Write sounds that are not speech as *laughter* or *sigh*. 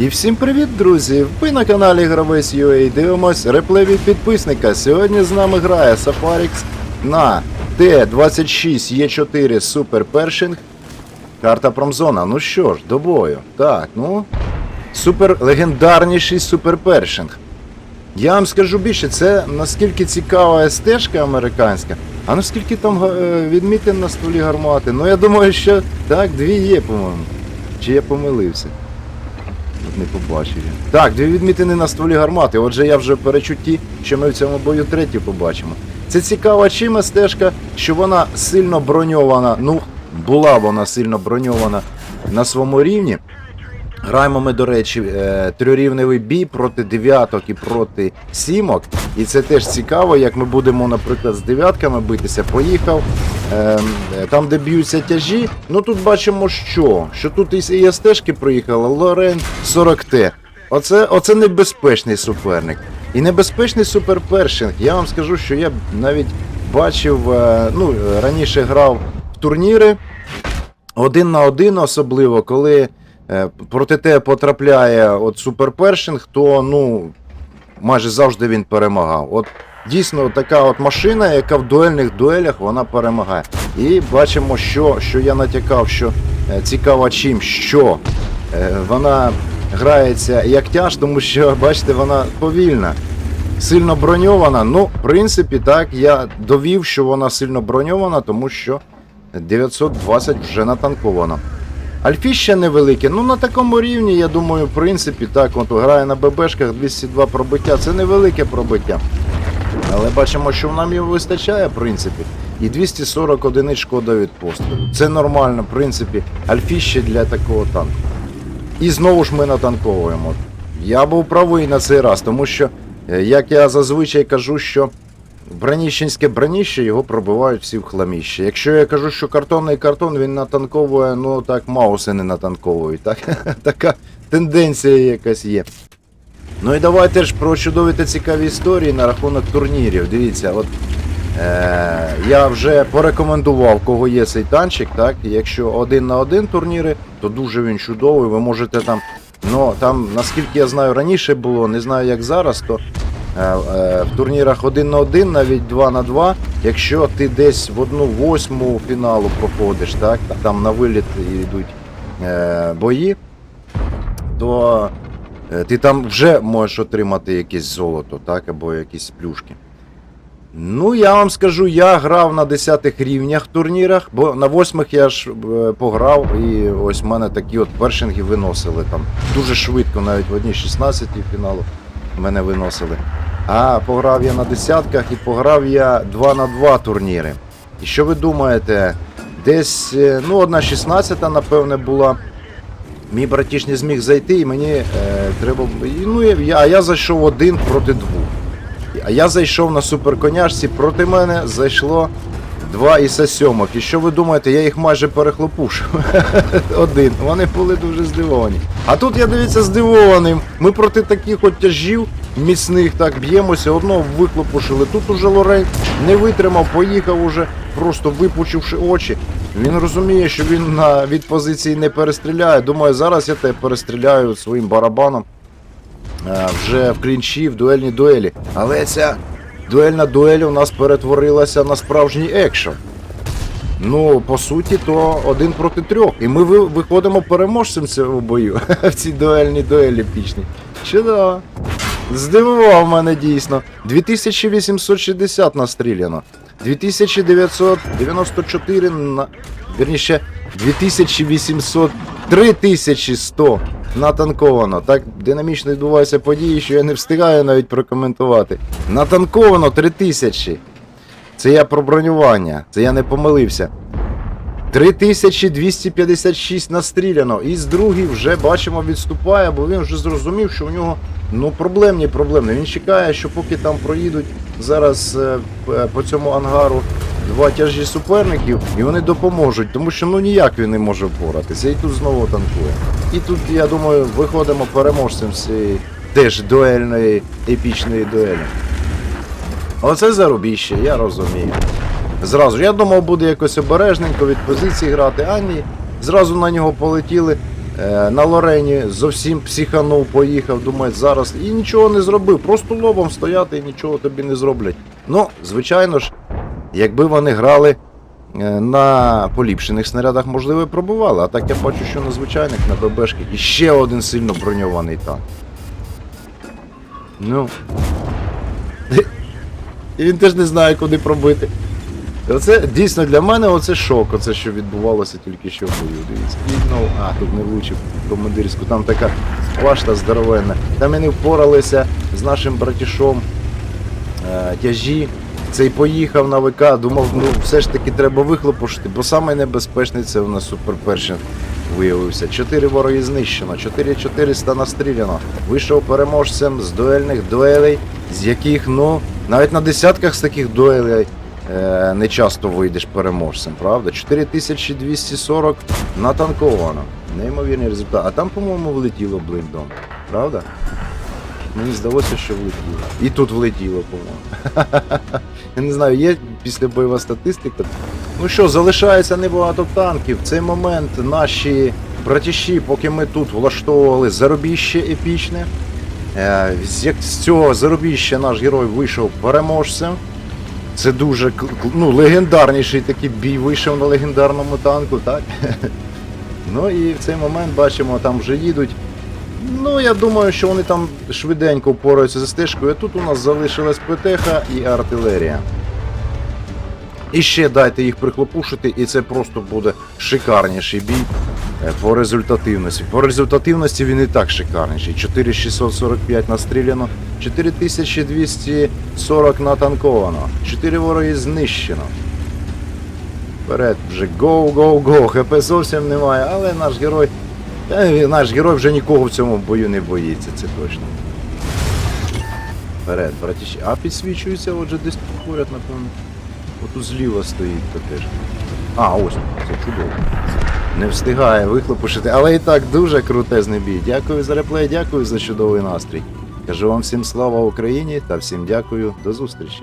І всім привіт, друзі! Ви на каналі Гравець UA дивимось реплей підписника. Сьогодні з нами грає Safarix на Т-26Е4 Super Pershing. Карта Промзона. Ну що ж, до бою. Так, ну. Супер легендарніший Супер Першинг. Я вам скажу більше, це наскільки цікава стежка американська, а наскільки там е, відмітин на стволі гармати. Ну я думаю, що так, дві є, по-моєму. Чи я помилився? От Не побачив я. Так, дві відмітини на стволі гармати. Отже, я вже перечутті, що ми в цьому бою третю побачимо. Це цікава чима стежка, що вона сильно броньована. Ну, була вона сильно броньована на своєму рівні. Граємо ми, до речі, е, трьорівневий бій проти дев'яток і проти сімок. І це теж цікаво, як ми будемо, наприклад, з дев'ятками битися. Поїхав. е, е, Там, де б'ються тяжі. Ну тут бачимо, що. Що тут і стежки проїхала Лорен 40Т. Оце, оце небезпечний суперник. І небезпечний суперпершинг. Я вам скажу, що я навіть бачив, е, ну, раніше грав в турніри один на один, особливо, коли проти тебе потрапляє от суперпершинг, то ну майже завжди він перемагав. От дійсно така от машина, яка в дуельних дуелях вона перемагає. І бачимо, що, що я натякав, що е, цікаво чим, що е, вона грається як тяж, тому що, бачите, вона повільна. Сильно броньована. Ну, в принципі, так, я довів, що вона сильно броньована, тому що 920 вже натанковано. Альфі ще невелике. Ну на такому рівні, я думаю, в принципі, так, от грає на ББшках 202 пробиття, це невелике пробиття. Але бачимо, що нам його вистачає, в принципі. І 240 одиниць шкода від пострілу. Це нормально, в принципі, альфіще для такого танку. І знову ж ми натанковуємо. Я був правий на цей раз, тому що, е, як я зазвичай кажу, що броніщенське броніще його пробивають всі в хламіще. Якщо я кажу, що картонний картон він натанковує, ну так мауси не натанковують. Так? *laughs* така тенденція якась є. Ну і давайте ж про чудові та цікаві історії на рахунок турнірів. Дивіться, от е, я вже порекомендував, кого є цей танчик. Так, якщо один на один турніри, то дуже він чудовий. Ви можете там. Ну там, наскільки я знаю, раніше було, не знаю як зараз, то в турнірах один на один, навіть два на два, якщо ти десь в одну восьму фіналу проходиш, так, там на виліт йдуть е, бої, то е, ти там вже можеш отримати якесь золото, так, або якісь плюшки. Ну, я вам скажу, я грав на 10 рівнях в турнірах, бо на 8 я ж е, пограв, і ось в мене такі от першинги виносили там дуже швидко, навіть в одній 16 фіналу мене виносили. А пограв я на десятках і пограв я 2 на 2 турніри. І що ви думаєте? Десь, е, ну, одна 16 напевне, була. Мій братіш не зміг зайти, і мені е, треба. Ну, я, а я зайшов один проти двох. А я зайшов на суперконяшці, проти мене зайшло два іса сьомок. І що ви думаєте, я їх майже перехлопушив. *laughs* Один. Вони були дуже здивовані. А тут я дивіться здивований. Ми проти таких от тяжів міцних так б'ємося, одного виклопушили. Тут уже Лорен не витримав, поїхав уже, просто випучивши очі. Він розуміє, що він на, від позиції не перестріляє. Думаю, зараз я тебе перестріляю своїм барабаном. Е, вже в клінчі, в дуельній дуелі. Але ця дуельна дуель у нас перетворилася на справжній екшен. Ну, по суті, то один проти трьох. І ми виходимо переможцем цього бою *laughs* в цій дуельній дуелі пічній. Чудово. Здивував мене дійсно. 2860 настріляно. 2994 на. Вірніше, 2800. 3100 натанковано. Так динамічно відбуваються події, що я не встигаю навіть прокоментувати. Натанковано 3000. Це я про бронювання, це я не помилився. 3256 настріляно. І з другий вже бачимо відступає, бо він вже зрозумів, що в нього ну проблемні проблеми. Він чекає, що поки там проїдуть зараз е, по цьому ангару два тяжі суперників, і вони допоможуть, тому що ну ніяк він не може впоратися. І тут знову танкує. І тут, я думаю, виходимо переможцем цієї теж дуельної, епічної дуелі. Оце зарубіще, я розумію. Зразу. Я думав, буде якось обережненько від позиції грати, а ні. Зразу на нього полетіли Е, на Лорені зовсім психанув, поїхав, думає, зараз і нічого не зробив. Просто лобом стояти і нічого тобі не зроблять. Ну, звичайно ж, якби вони грали е, на поліпшених снарядах, можливо, і пробували. А так я бачу, що на звичайних, на ББшках і ще один сильно броньований танк. Ну. *laughs* І він теж не знає, куди пробити. І Оце дійсно для мене оце шок, оце що відбувалося тільки що в бою. Дивіться. Кільнув, а тут не влучив командирську, там така башта здоровенна. Там вони впоралися з нашим братішом е, тяжі. Цей поїхав на ВК, думав, ну все ж таки треба вихлопушити, бо саме небезпечний це у нас суперпершинг виявився. Чотири вороги знищено, 4400 настріляно. Вийшов переможцем з дуельних дуелей, з яких, ну, навіть на десятках з таких дуелей не часто вийдеш переможцем, правда? 4240 натанковано. Неймовірний результат. А там, по-моєму, влетіло блиндом, правда? Мені здалося, що влетіло. І тут влетіло, по-моєму. *laughs* Я не знаю, є післябойова статистика. Ну що, залишається небагато танків. В цей момент наші братіші, поки ми тут влаштовували заробіще епічне. е, з цього заробіща наш герой вийшов переможцем. Це дуже ну, легендарніший такий бій вийшов на легендарному танку, так? *laughs* Ну і в цей момент бачимо, там вже їдуть. Ну, я думаю, що вони там швиденько впораються за стежкою. А тут у нас залишилась ПТХ і артилерія. І ще дайте їх прихлопушити, і це просто буде шикарніший бій е, по результативності. По результативності він і так шикарніший. 4645 настріляно, 4240 натанковано, 4 вороги знищено. Вперед вже гоу, гоу, гоу. ХП зовсім немає, але наш герой. Наш герой вже нікого в цьому бою не боїться, це точно. Вперед, братіші. А підсвічується, отже, десь поряд, напевно. Отут зліва стоїть теж. А, ось, це чудово. Не встигає вихлопушити, але і так дуже крутезний бій. Дякую за реплей, дякую за чудовий настрій. Кажу вам всім слава Україні та всім дякую, до зустрічі.